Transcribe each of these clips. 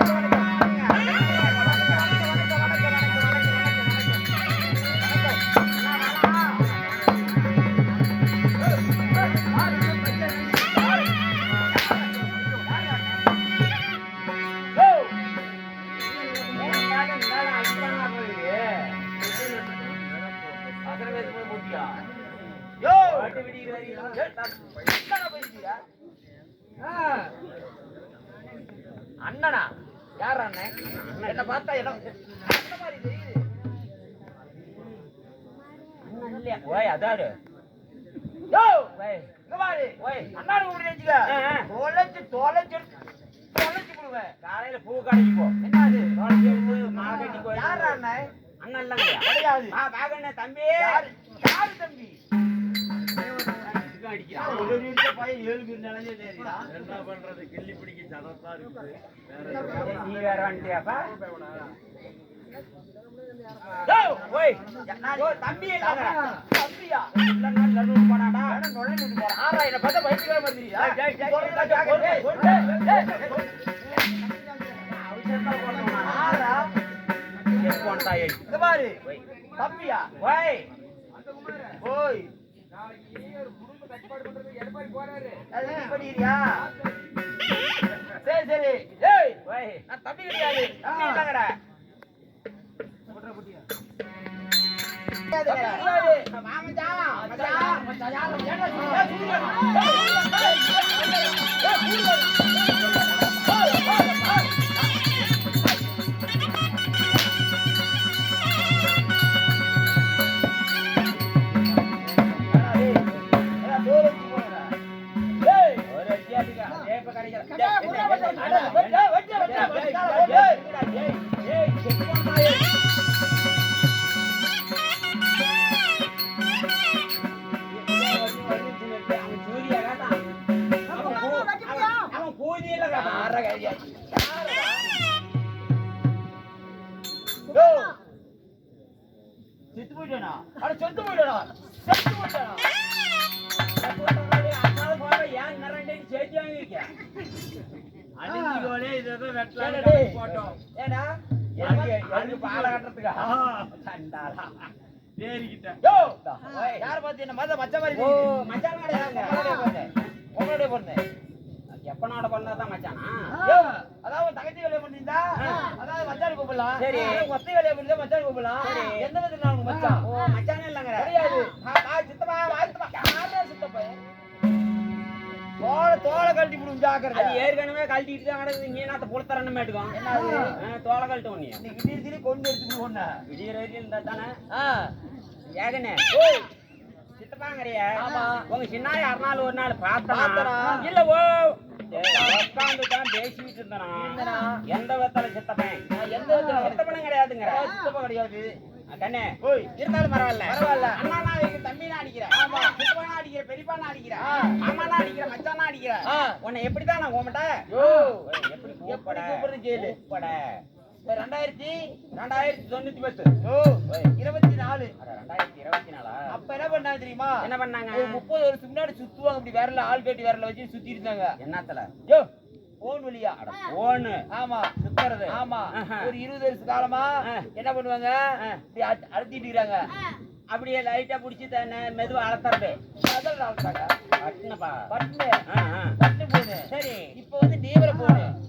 அண்ணனா ஓய் அதாரு. யோ! ஓய் இங்க பாரு ஓய் அண்ணாடு கூப்பிட்டு வச்சுக்க தொலைச்சு தொலைச்சு தொலைச்சு விடுவேன் காலையில பூ கடைக்கு போ என்ன அது தொலைச்சு எடுத்து மாலை கட்டி போய் யார் அண்ணன் அண்ணன் இல்லைங்க கிடையாது. ஆ பாக்கண்ணே தம்பி. யாரு? யாரு தம்பி? அடிக்கிறான். ஒரு நிமிஷம் பையன் ஏழு பேர் நினைஞ்சே தெரியுதான் என்ன பண்றது? கிள்ளி பிடிக்க சதத்தா இருக்குது. வேற நீ வேற வந்துட்டியாப்பா? ஓய். தம்பியா? இல்லைன்னா நடுவுல போனாடா. வேணா நுழைஞ்சுட்டு போறான். ஆறா, என்னை பார்த்தா பயந்துக்கவே மாட்டேங்கிறீயா? சொல்றதா கேட்க- டேய், டேய், டேய், டேய். அவசரமா போறவனா? ஆறா? இங்க பாரு. தம்பியா? ஓய். ஓய். அது நீ பண்ணிக்கிறியா? சரி சரி ஏய் நான் தம்பி கிடையாது தம்பி இல்லங்கடா மாமஜா செத்து போயிட்டானா அட செத்து போயிட்டானா செத்து போயிட்டானா இதை வெட்டலாம் போட்டோம் ஏன்னா எனக்கு எனக்கு கட்டுறதுக்கா சண்டாளா தேறிக்கிட்ட யார் பார்த்து என்ன மச்ச மாதிரி மச்சான் உங்களுடைய பொண்ணு எப்பனோட பண்ணதான் மச்சானா? அதாவது உன் தங்கச்சி வேலையை பண்ணிருந்தா அதாவது மச்சான் கூப்பிடலாம். சரி. ஒத்தை வேலையை பண்ணிருந்தா மச்சான் கூப்பிடலாம். எந்த விதத்துல மச்சான்? ஓ மச்சானே இல்லைங்கிற. கிடையாது சித்தப்பா சித்தப்பா. யாரா சித்தப்பா? தோலை தோலை கழட்டி விடும் அது ஏற்கனவே கழட்டிட்டு தான் கிடக்குது. நீ புலத்தரன்னு மேட்டுக்கும் என்னது? தோலை கழட்டு நீ இன்னைக்கு திடீர் திடீர் கொண்டு எடுத்துட்டு போன விடிய வரைக்கும் இருந்தா தானே? ஏகனே. சித்தப்பாங்கறிய. ஆமா. உங்க சின்னாரி அறுநாள் ஒரு நாள் பார்த்தனா? இல்ல ஓ உட்காந்து தான் பேசிட்டு இருந்தனா? எந்த விதத்துல சித்தப்பன் நான் எந்த விதத்துல சித்தப்பனும் கிடையாதுங்கிற சித்தப்பா கிடையாது கண்ணே இருந்தாலும் பரவாயில்ல பரவாயில்ல. அண்ணா நான் தம்பி நான் அடிக்கிறேன் ஆமா. சித்தப்பனா அடிக்கிறேன் பெரியப்பா அடிக்கிறேன் ஆ. மாமா நான் அடிக்கிறேன் மச்சான் நான் அடிக்கிறேன். உன்னை எப்படிதான் நான் யோ எப்படி எப்படி கூப்பிடுறது கேளு. கூப்பிட ரெண்டாயிரத்தி ரெண்டாயிரத்தி தொண்ணூத்தி பத்து. இருபத்தி நாலு. அட, ரெண்டாயிரத்தி இருபத்தி நாலா? அப்ப என்ன பண்ணாங்க தெரியுமா? என்ன பண்ணாங்க? ஒரு முப்பது வருஷம் முன்னாடி சுத்துவாங்க இப்படி விரல ஆள் கட்டி விரல வச்சு சுத்தி இருந்தாங்க. என்னத்துல? யோ போன் வழியா. ஓனு ஆமா. சுத்துறது. ஆமா. ஆஹா. ஒரு இருபது வருஷ காலமா. என்ன பண்ணுவாங்க. இப்படி அழுத்தி- அழுத்திட்டு இருக்காங்க. அப்படியே லைட்டா புடிச்சு தானே மெதுவா அளத்துறது அதான் நடத்தாங்க பட்டுனப்பா. பட்டு ஆ, ஆ. பட்டு போனு சரி. இப்ப வந்து நீவர போனு.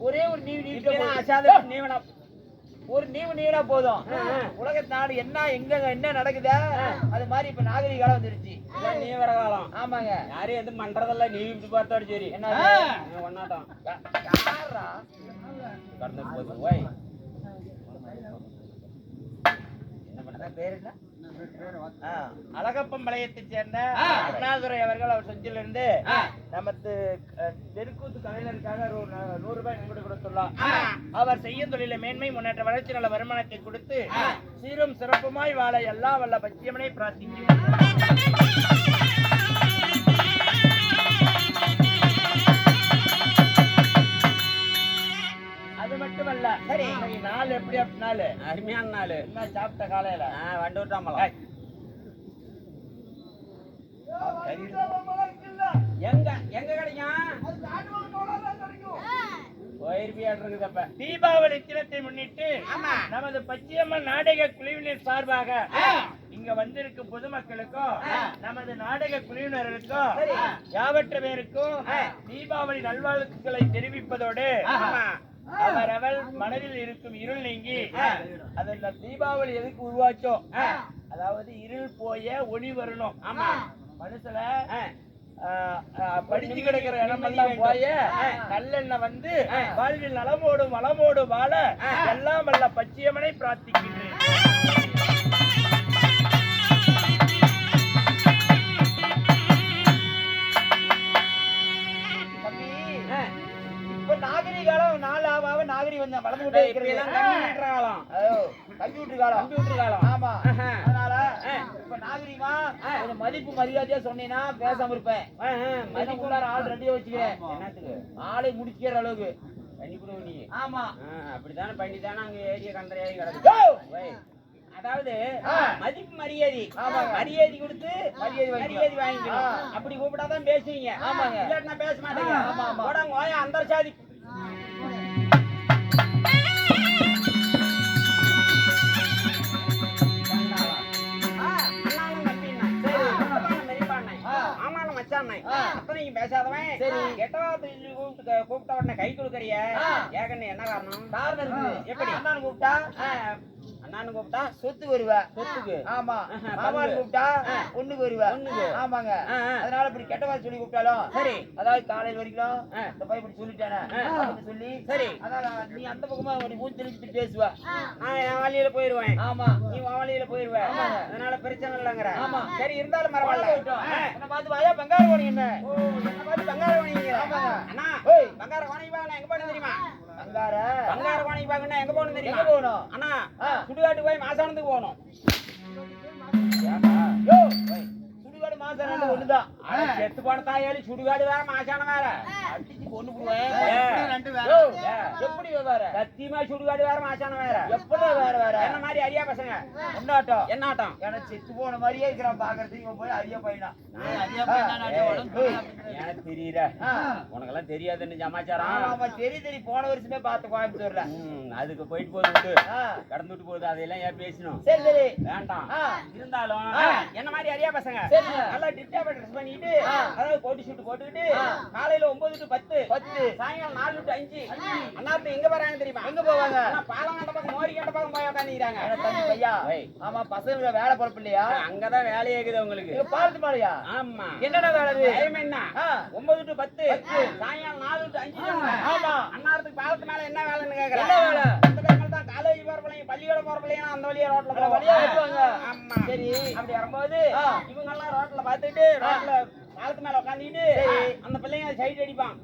ஒரே ஒரு நீவு நீவிட்டா அசாத ஒரு நீவு நீவினா போதும். ஆ, ஆ. உலக நாடு என்ன எங்க என்ன நடக்குதா அது மாதிரி இப்ப நாகரிக காலம் வந்துருச்சு இதான் நீ வர காலம். ஆமாங்க. யாரும் எதுவும் பண்றதில்ல நீ இப்படி பார்த்தாடு சரி. என்ன ஒன்னாட்டம் கடந்து போகுது ஓய். அதான் பேர் என்ன? ஆ, அழகப்பம்பாளையத்தைச் சேர்ந்த அண்ணாதுரை அவர்கள் அவர் செஞ்சிலிருந்து நமது அஹ், தெருக்கூத்து கலைஞருக்காக நூறு ரூபாய் நன்கொடை கொடுத்துள்ளார் அவர் செய்யும் தொழிலை மேன்மை முன்னேற்ற வளர்ச்சி நல வருமானத்தை கொடுத்து சீரும் சிறப்புமாய் வாழ எல்லா வல்ல பச்சியமனை பிரார்த்திக்கிறேன். சரி. நாள் எப்படி அப்படின்னாலு அருமையான நாள் என்ன சாப்பிட்ட காலையில? வண்டு விட்டாமலாம் எங்க எங்க கிடைக்கும்? போயிருப்பியாட்டு இருக்குது அப்ப தீபாவளி தினத்தை முன்னிட்டு. நமது பச்சையம்மன் நாடக குழுவினர் சார்பாக. இங்க வந்திருக்கும் பொதுமக்களுக்கும் நமது நாடக குழுவினர்களுக்கும். யாவற்ற பேருக்கும். தீபாவளி நல்வாழ்த்துக்களை தெரிவிப்பதோடு ஆமா. அவரவர் மனதில் இருக்கும் இருள் நீங்கி. அந்த தீபாவளி எதுக்கு உருவாச்சோம். அதாவது இருள் போய ஒளி வரணும் ஆமா. மனுஷல ஆ. படிச்சு கிடக்கிற இடமெல்லாம். போய ஆ. நல்லெண்ணெய் வந்து. வாழ்வில் நலமோடு வளமோடு வாழ. எல்லாம் வல்ல பச்சையம்மனை பிரார்த்திக்கின்றேன் வளர்ந்து கம்ப்யூட்டர் காலம் கம்ப்யூட்டர் காலம் கம்ப்யூட்டர் காலம் ஆமா. அதனால. இப்ப நாகரிகமா. கொஞ்சம் மதிப்பு மரியாதையா சொன்னீங்கன்னா பேசாம இருப்பேன். ஆஹா, மதிப்பு மதிப்பு உள்ளார ஆள் ரெடியா வச்சுக்கிறேன். என்னத்துக்கு? ஆளை முடிக்கிற அளவுக்கு. கொடு நீ. ஆமா. அப்படித்தானே பண்ணி தானே அங்க ஏரியா கண்டறியாகி! கிடக்கு. அதாவது. மதிப்பு மரியாதை. மரியாதை கொடுத்து மரியாதை வாங்கிக்கணும். அப்படி கூப்பிட்டாதான் பேசுவீங்க. ஆமாங்க. பேச மாட்டீங்க. போடாங்க ஓயா அந்த சாதி பேசாதவன் சரி. கெட்டவார்த்தை சொல்லி கூப்பிட்டு கூப்பிட்ட உடனே கை கொடுக்கறிய. ஏகன்னு என்ன காரணம்? எப்படி? கூப்பிட்டா? அண்ணான்னு கூப்பிட்டா சொத்து வருவ சொத்துக்கு ஆமா மாமான்னு. கூப்பிட்டா. ஒண்ணுக்கு வருவ ஒண்ணுக்கு. ஆமாங்க. அதனால இப்படி கெட்ட வார்த்தை சொல்லி கூப்பிட்டாலும் சரி அதாவது காலையில் வரைக்கும். இந்த பையன் இப்படி சொல்லிட்டானே சொல்லி சரி. அதான் நீ அந்த பக்கமா ஒரு மூஞ்சி தெளிச்சுட்டு பேசுவ நான் என் வழியில போயிருவேன் ஆமா நீ உன் வழியில போயிருவ ஆமாங்க. அதனால பிரச்சனை இல்லைங்கிற ஆமா. சரி இருந்தாலும். ஆ. உன்னை பார்த்து வாயா பங்காரு போனி என்ன என்னை பார்த்து பங்கார வாங்கிக்கிற. ஆமாங்க. அண்ணா ஓய். பங்கார வாங்கி வாங்கினா எங்க போகணும் தெரியுமா பங்கார பங்கார வாங்கி வாங்கினா எங்க போகணும் தெரியுமா எங்க போகணும் அண்ணா. சுடுகாட்டு போய் மாசானத்துக்கு போகணும் சுடுகாடு ரெண்டு ஒண்ணுதான் செத்து போன தாயாளி சுடுகாடு வேற மாசானம் வேற அடிச்சு கொண்டு போடுவேன் ஏ. யோ, ஏ. எப்படி வேற சத்தியமா சுடுகாடு வேற மாசானம் வேற. எப்படி வேற வேற? என்ன மாதிரி அரியா பசங்க? முன்னாட்டம் என்ன ஆட்டம்? எனக்கு செத்து போன மாதிரியே இருக்கிறான் பாக்குறதுக்கு இவன் போய் அரிய பையனா. எனக்கு தெரியல. ஆ. உனக்கெல்லாம் தெரியாதுன்னு சமாச்சாரம். ஆமா தெரி தெரி போன வருஷமே பார்த்து கோயம்புத்தூர்ல. அதுக்கு போயிட்டு போகுது விட்டு. ஆ. கடந்து விட்டு போகுது அதையெல்லாம் ஏன் பேசணும்? சரி சரி. வேண்டாம். இருந்தாலும். என்ன மாதிரி அரியா பசங்க. நல்லா டிப்டாப்பா ட்ரெஸ் பண்ணிட்டு. அதாவது கோட்டி ஷூட் போட்டுக்கிட்டு. காலையில ஒன்பது டு பத்து பத்து. சாயங்காலம் நாலு டு அஞ்சு. அண்ணாத்து எங்க போறாங்க தெரியுமா எங்க போவாங்க அண்ணா, கண்ட பக்கம் போய் உட்காந்துக்கிறாங்க. ஆமா பசங்க வேலை பொழப்பு இல்லையா அங்கதான் வேலையே இருக்குது உங்களுக்கு பாலத்து மாலையா ஆமா என்னடா வேலை? டைம் என்ன. ஒன்பது டு பத்து. சாயங்காலம் நாலு டு அஞ்சு ஆமா. அண்ணாரத்துக்கு பாலத்து மேல என்ன வேலைன்னு கேக்குறேன் என்ன வேலை? அந்த டைம்ல தான் காலேஜ் போற பிள்ளைங்க பள்ளிக்கூடம் போற பிள்ளைங்க அந்த வழியா ரோட்ல வழியா வருவாங்க. ஆமா சரி. அப்படி வரும்போது. இவங்க எல்லாம் ரோட்ல பார்த்துட்டு ரோட்ல பாலத்து மேல உட்காந்துட்டு. அந்த பிள்ளைங்க சைடு அடிப்பான்.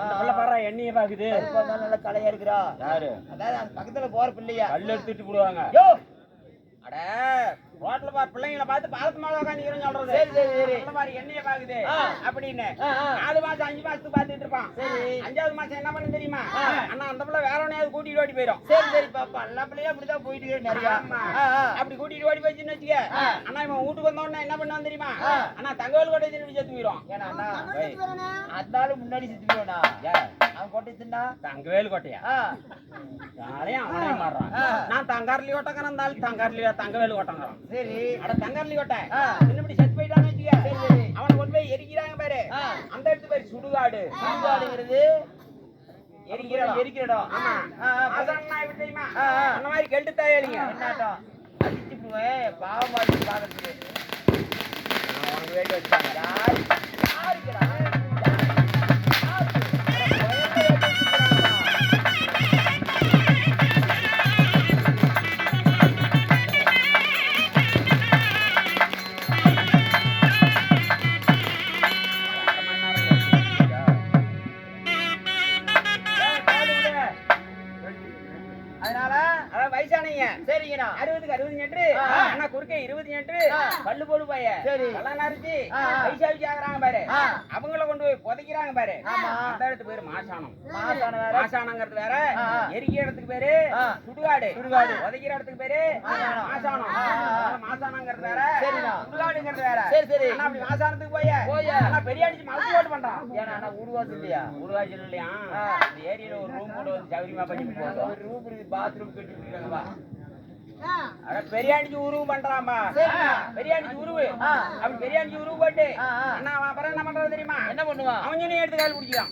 அந்த பிள்ளை பாரு எண்ணெயை பாக்குது. நல்ல கலையா இருக்கிறா. யாரு? அதாவது அந்த பக்கத்துல போற பிள்ளையா. கல் எடுத்துட்டு போடுவாங்க. அட ரோட்ல பாரு பிள்ளைங்களை பார்த்து பாலத்து மேல உட்காந்துக்கிறேன்னு சொல்றது சரி, சரி, சரி. அந்த மாதிரி எண்ணெயை பாக்குது ஆ. அப்படின்னு. நாலு மாசம் அஞ்சு மாசத்துக்கு இருப்பான் சரி. அஞ்சாவது மாசம் என்ன பண்ணு தெரியுமா. அண்ணா அந்த பிள்ளை வேற ஒன்னையாவது கூட்டிட்டு ஓடி போயிடும் சரி சரி பாப்பா எல்லா பிள்ளையும் அப்படிதான் போயிட்டு நிறைய. அப்படி கூட்டிட்டு ஓடி போச்சுன்னு வச்சுக்க. அண்ணா இவன் வீட்டுக்கு வந்த உடனே என்ன பண்ணுவான் தெரியுமா. அண்ணா தங்கவேல் கோட்டை திரும்பி செத்து போயிடும் ஏன்னா அண்ணா, அதனால முன்னாடி சுத்துவேனா ஏன்? அவனே மாறுறான். ஆ. நான் தங்கார்லி ஓட்டக்காரன் இருந்தாலும் தங்கார்லி தங்கவேல் ஓட்டங்கிறான். சரி. அட தங்கார்லி கோட்டை ஆ. இப்படி செத்து போயிட்டான்னு வச்சுக்க. அவனை கொண்டு போய் எரிக்கிறாங்க பாரு. அந்த இடத்து பேரு சுடுகாடு. சுடுகாடுங்கிறது எரிக்கிற. எரிக்கிற இடம். ஆமா. அந்த மாதிரி கெட்டு தாயாளிங்க என்னாட்டம் அடிச்சு பாவமா பாக்குறதுக்கு நான் உனக்கு குறுக்கே இருபது ஞெட்டு ஆ. பல்லு போடு பைய. நல்லா ஆகுறாங்க பாரு. அவங்கள கொண்டு போய் புதைக்கிறாங்க பாரு. அந்த இடத்துக்கு பேரு மாசானம் மாசானங்கிறது வேற. எரிக்கிற இடத்துக்கு பேரு. சுடுகாடு சுடுகாடு. புதைக்கிற இடத்துக்கு பேரு மாசானம். மாசானங்கிறது வேற. சுடுகாடுங்கிறது வேற சரி, சரி. அப்படி மாசானத்துக்கு போய் போய். பெரிய அடிச்சு மலச்சு ஓட்டு பண்றான் ஏன்னா நான் உருவாசம் இல்லையா உருவாச்சு இல்லையா ஏரியில ஒரு ரூம் கூட வந்து சௌரியமா பண்ணி போதும் ஒரு ரூம் பாத்ரூம் கட்டி இருக்காங்கப்பா அட பெரியாண்டிச்சு உருவு பண்றாமா. பெரியாண்டிச்சு உருவு. ஆ. அப்படி பெரியாண்டிச்சு உருவு போட்டு. அண்ணா அவன் அப்புறம் என்ன பண்றது தெரியுமா? என்ன பண்ணுவான் அவன் சொன்னி எடுத்து கால் பிடிக்கிறான்.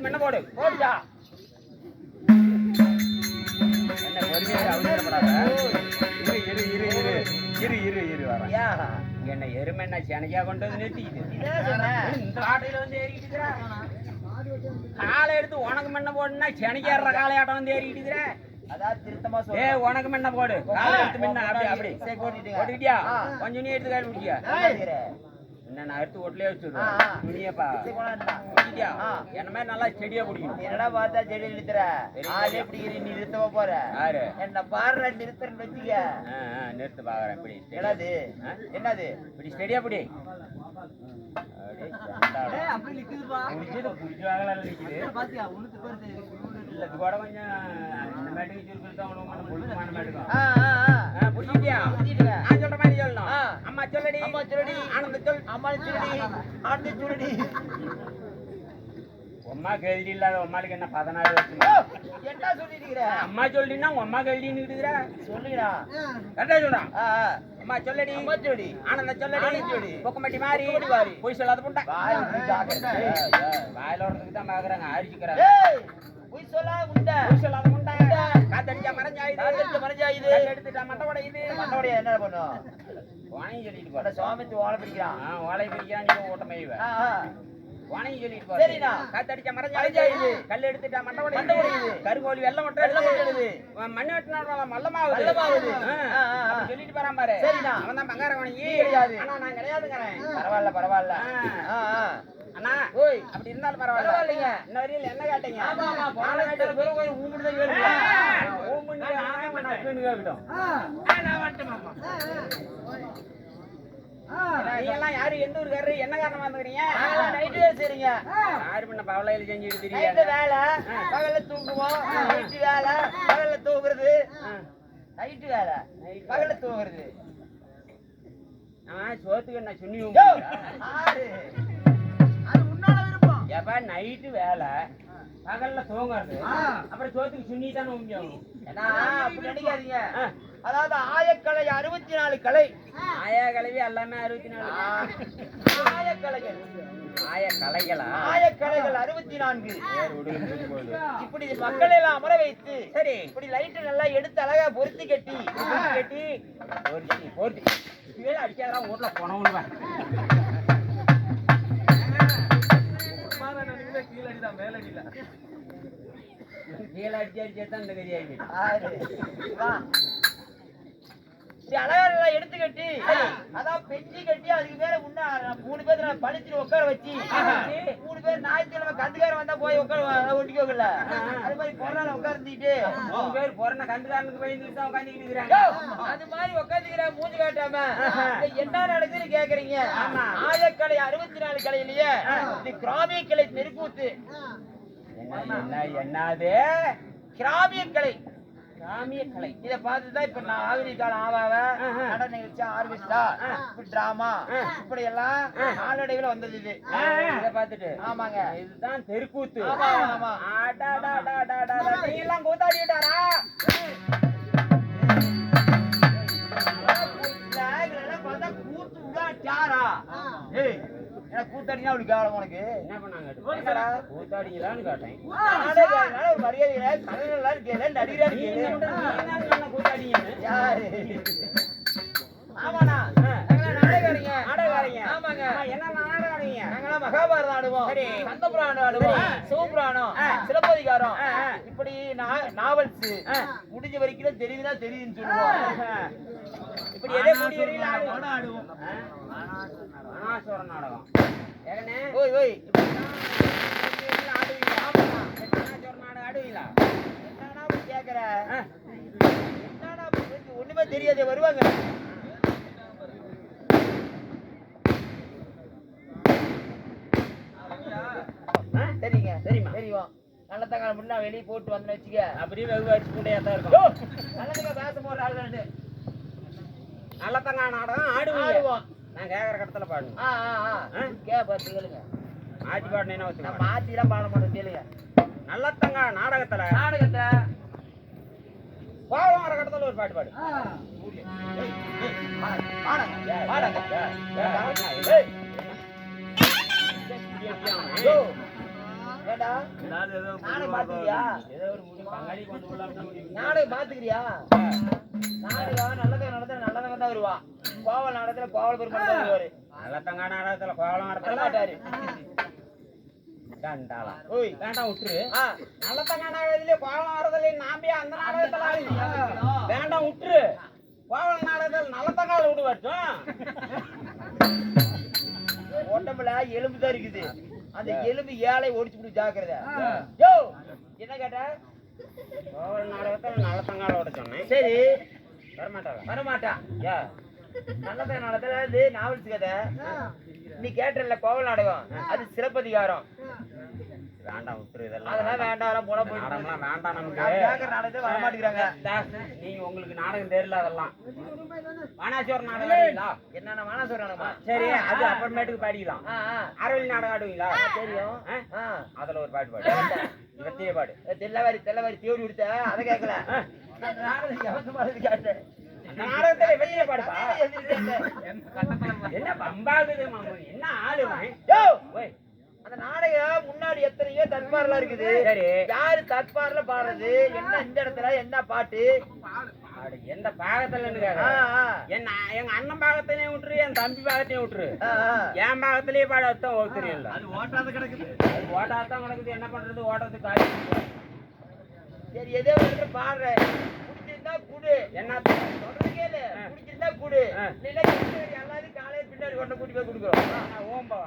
எடுத்து மென்ன போடு. போடுடா என்ன பொறுமையாக அவசரப்படாத இரு இரு இரு இரு. இரு இரு இரு வரேன் என்ன எருமை என்ன செனைக்கா கொண்டு வந்து சொன்னேன் இந்த ஆட்டையில வந்து ஏறிக்கிட்டு காலை எடுத்து உனக்கு மென்ன போடுனா செனைக்கு ஏறுற காலையாட்டம் வந்து ஏறிக்கிட்டு ஏ உனக்கு மென்ன போடு. காலை எடுத்து மென்ன அப்படி அப்படி. சரி ஆ. கொஞ்சம் நீ எடுத்து ஏய். என்ன நான் எடுத்து வச்சுடுவேன் ஆ. துணியப்பா. என்ன மாதிரி நல்லா செடியா பிடிக்கணும்? நீ என்னடா பார்த்தா செடி நிறுத்துற. ஆளே பிடிக்கிற நீ நிறுத்தவா போற? யாரு? என்ன பாடுற நிறுத்துறன்னு வச்சுக்க. நிறுத்து பாக்குறேன். இப்படி என்னது? இப்படி ஸ்டெடியா பிடி புடிச்சிட்டியா? நான் சொல்ற சொல்லணும். ஆ. அம்மா சொல்லடி. அம்மா சொல்லுடி. ஆனந்த சொல். அம்மா சுருடி ஆண்டு சுருடி உம்மா கேள்வி இல்லாத உம்மாளுக்கு என்ன பதினாறு வருஷம் என்ன சொல்லிட்டு அம்மா சொல்லினா உம்மா கேள்வின்னு இருக்கிற சொல்லுடா கரெக்டா சொல்றா. அம்மா சொல்லடி அம்மா ஆனந்த சொல்லடி ஆனந்த சொல்லடி. பொக்கமட்டி மாறி மாறி. போய் சொல்லாத புண்டா. வாயில ஓடுறதுக்கு தான் பாக்குறாங்க பொய் சொல்லா உண்டை. போய் சொல்லாத புண்டை. காத்தடிச்சா மறைஞ்சாயுது காத்தடிச்சா மறைஞ்சாயுது. எடுத்துட்டா மண்டை உடையுது என்ன பண்ணும் வானையும் சொல்லிட்டு சுவாமித்து ஓலை பிடிக்கிறான். ஆ வாழை பிரிக்கிறான் நீ ஓட்ட வானையும் சொல்லிட்டு சரிண்ணா. காத்தடிச்சா மறைஞ்சாயுது. மறைஞ்சாயுது கல் எடுத்துட்டா மண்டை உடையுது மண்டை உடையுது. கருங்கோழி வெள்ளம் வெள்ளம் ஒட்டுறது. ஒட்டுறது மண்ணு வெட்டினா மல்லமாவுது மல்லமாவுது. சொல்லிட்டு போறான் பாரு. சரிண்ணா. அவன் தான் பங்கார வாங்கி நீ கிடையாது. ஆனா நான் கிடையாதுங்கிறேன். பரவாயில்ல பரவாயில்ல. அண்ணா ஓய். அப்படி இருந்தாலும் பரவாயில்ல. பரவாயில்லைங்க. இன்ன வரையில என்ன கேட்டீங்க? ஆமா, ஆமா, போன கேட்டது தான் எல்லாம் யாரு எந்த ஊருக்காரரு என்ன காரணமா இருந்துக்கிறீங்க? நாங்கெல்லாம் வேலை செய்றீங்க. யாரு பண்ண பவளையில செஞ்சுட்டு தெரியாது வேலை, பகல்ல தூங்குவோம். Night வேலை, பகல்ல தூங்குறது. Night வேலை, பகல்ல தூங்குறது. நான் சோத்துக்கு என்ன சுண்ணி யோ, ஆறு. ஏப்பா நைட்டு வேலை. பகல்ல தூங்குறது. அப்புறம் சோத்துக்கு சுண்ணி தானே உண்மையாகும் ஏன்னா, அப்படி நினைக்காதீங்க. அதாவது ஆயக்கலை அறுபத்தி நாலு கலை. ஆயா கலவி எல்லாமே அறுபத்தி நாலு ஆயக்கலைகள். ஆய கலைகளா ஆயக்கலைகள் அறுபத்தி நான்கு. இப்படி மக்களை எல்லாம் அமர வைத்து சரி. இப்படி லைட் நல்லா எடுத்து அழகா பொருத்தி கட்டி கட்டி. பொருத்தி பொருத்தி. கீழே அடிக்காதான் வீட்டுல போனவனுவன் கீழே அடிச்சு அடிச்சே தான் இந்த கறி ஆகி ஆறு. வா. இப்படி அழகா எடுத்து கட்டி. அதான் பெஞ்சி கட்டி அதுக்கு மேல முன்ன மூணு பேர் நான் பழிச்சு உட்கார வச்சு. மூணு பேர் ஞாயிற்றுக்கிழமை கந்துக்காரன் வந்தா போய் உட்கார ஒட்டிக்கோங்கல்ல அது மாதிரி கொரோனா உட்கார்ந்துட்டு மூணு பேர் போறன கந்துக்காரனுக்கு பயந்துட்டு தான் உட்காந்துக்கிட்டு இருக்கிறாங்க. அது மாதிரி உட்காந்துக்கிற மூஞ்சி காட்டாம. என்ன நடக்குதுன்னு கேக்குறீங்க? ஆமா. ஆயக்கலை அறுபத்தி நாலு கலையிலேயே இது கிராமிய கலை தெருக்கூத்து. என்ன என்ன என்னது? கிராமிய கலை சாமிய கலை இத பார்த்துதான் இப்ப நான் ஆவிரி காலம் ஆவாவ. நட நிகழ்ச்சி ஆர்கெஸ்ட்ரா டிராமா இப்படி எல்லாம் நாளடைவுல வந்தது இது. இத பார்த்துட்டு. ஆமாங்க. இதுதான் தெருக்கூத்து. ஆமா, ஆமா. நீ எல்லாம் கூத்தாடி என்ன அப்படி கேவலம் உனக்கு. என்ன பண்ணாங்க? கூத்தாடிங்களான்னு கேட்டேன். மரியாதை இல்லை கலைஞர்களா இருக்கேன் நடிகரா கூத்தாடிங்கன்னு யாரு? ஆமாண்ணா. நாடகாரிங்க நாடகாரிங்க. ஆமாங்க. ஆமா, என்ன நாடகாரிங்க நாங்களாம் மகாபாரதம் ஆடுவோம். கந்தபுராணம் ஆடுவோம். சிவபுராணம். சிலப்பதிகாரம். இப்படி நாவல்ஸ். முடிஞ்ச வரைக்கும் தெரியுதுன்னா தெரியுதுன்னு சொல்லுவோம். இப்படி எதை வரையில் ஆடுவோம். நாடகம். ஓய் ஓய் ஆடுவீங்களா என்னடா ஆ. என்னடா ஒண்ணுமே தெரியாதே வருவாங்க? சரிங்க சரிம்மா. தெரியும் நல்ல தங்கால முன்னா வெளியே போட்டு வந்து வச்சுக்க அப்படியே வெகு வச்சு கொண்டே தான் இருக்கும் நல்லதுங்க பேச போற ஆள் ரெண்டு நல்லத்தங்கா நாடகம் ஆடுவீங்க ஆடுவோம் நான் கேட்குற கடத்துல பாடுங்க ஆ ஆ? கே பார்த்து கேளுங்க மாற்றி பாடினேன்னா நான் வச்சுக்கோங்க மாத்திலாம் பாட மாட்டேன் கேளுங்க நல்லத்தங்கா நாடகத்துல நாடகத்தை கோவம் வர கடத்துல ஒரு பாட்டு பாடு பாடங்க பாடங்க நாடகம் பாத்துக்கிறியா. நாடகம் பாத்துக்கிறியா நாடகம் நல்லதாக நடந்தா நல்லதாக தான் வருவா. கோவல் நாடகத்துல கோவல் பெருமாள் தான் வருவாரு. நல்லத்தங்கா வரத்துல மாட்டாரு கண்டாளா ஓய். வேண்டாம் விட்டுரு. நல்லத்தங்கா நாடகத்திலே கோவம் வரதில்லை நாம்பே அந்த நாடகத்துல வேண்டாம் விட்டுரு. கோவம் நாடகத்தில் நல்லத்தங்கால விட்டு வரட்டும் உடம்புல எலும்பு தான் இருக்குது. அந்த எலும்பு ஏழை ஒடிச்சு விட்டு ஜாக்கிரதை யோ என்ன கேட்ட? கோவல் நாடகத்தில் விட சொன்னேன். சரி. வரமாட்டாங்க வரமாட்டா. ஏ நல்லத நாடகத்துல இது நாவல்ஸ் கதை. நீ கேட்டல கோவல் நாடகம். அது சிலப்பதிகாரம். வேண்டாம் விட்டுரு இதெல்லாம் அதெல்லாம் வேண்டாம். போட போயிட்டு நாடகம்லாம் வேண்டாம் நமக்கு. கேட்கற நாடகத்தை வர மாட்டேங்கிறாங்க. நீங்க உங்களுக்கு நாடகம் தெரியல அதெல்லாம். வானாச்சோர் நாடகம் என்னென்ன வேணா சொல்றானுமா சரி அது அப்புறமேட்டுக்கு பாடிக்கலாம். அரவல் நாடகம் ஆடுவீங்களா? தெரியும். அதுல ஒரு பாட்டு பாடு. இவத்தையே பாடு. தெல்லவாரி தெல்லவாரி தேடி விடுத்த அதை கேட்கல நாடகம் கேட்டேன்? அந்த நாடகத்தை வெளியே பாடுப்பா. என்ன பம்பாகுது என்ன ஆளுவன் அந்த நாடகம் முன்னாடி எத்தனையோ தற்பாரெல்லாம் இருக்குது. சரி. யாரு தற்பாரில் பாடுறது? என்ன இந்த இடத்துல என்ன பாட்டு? எந்த பாகத்துலன்னு ஆ, கேக்குற? ஆ, என் எங்க அண்ணன் பாகத்திலையும் விட்டுரு என் தம்பி பாகத்தையும் விட்டுரு. என் பாகத்திலேயே பாடத்தான் ஓ தெரியல அது ஓட்டாத கிடக்குது. அது ஓட்டாதான் கிடக்குது. என்ன பண்றது? ஓட்டத்துக்கு காய் சரி ஒரு இடத்துல பாடுறேன் பிடிச்சிருந்தா குடு. என்ன? சொல்றது கேளு. பிடிச்சிருந்தா குடு. எல்லாரும் காலையில பின்னாடி கொண்டு கூட்டி போய் கொடுக்குறோம். ஓம்பவா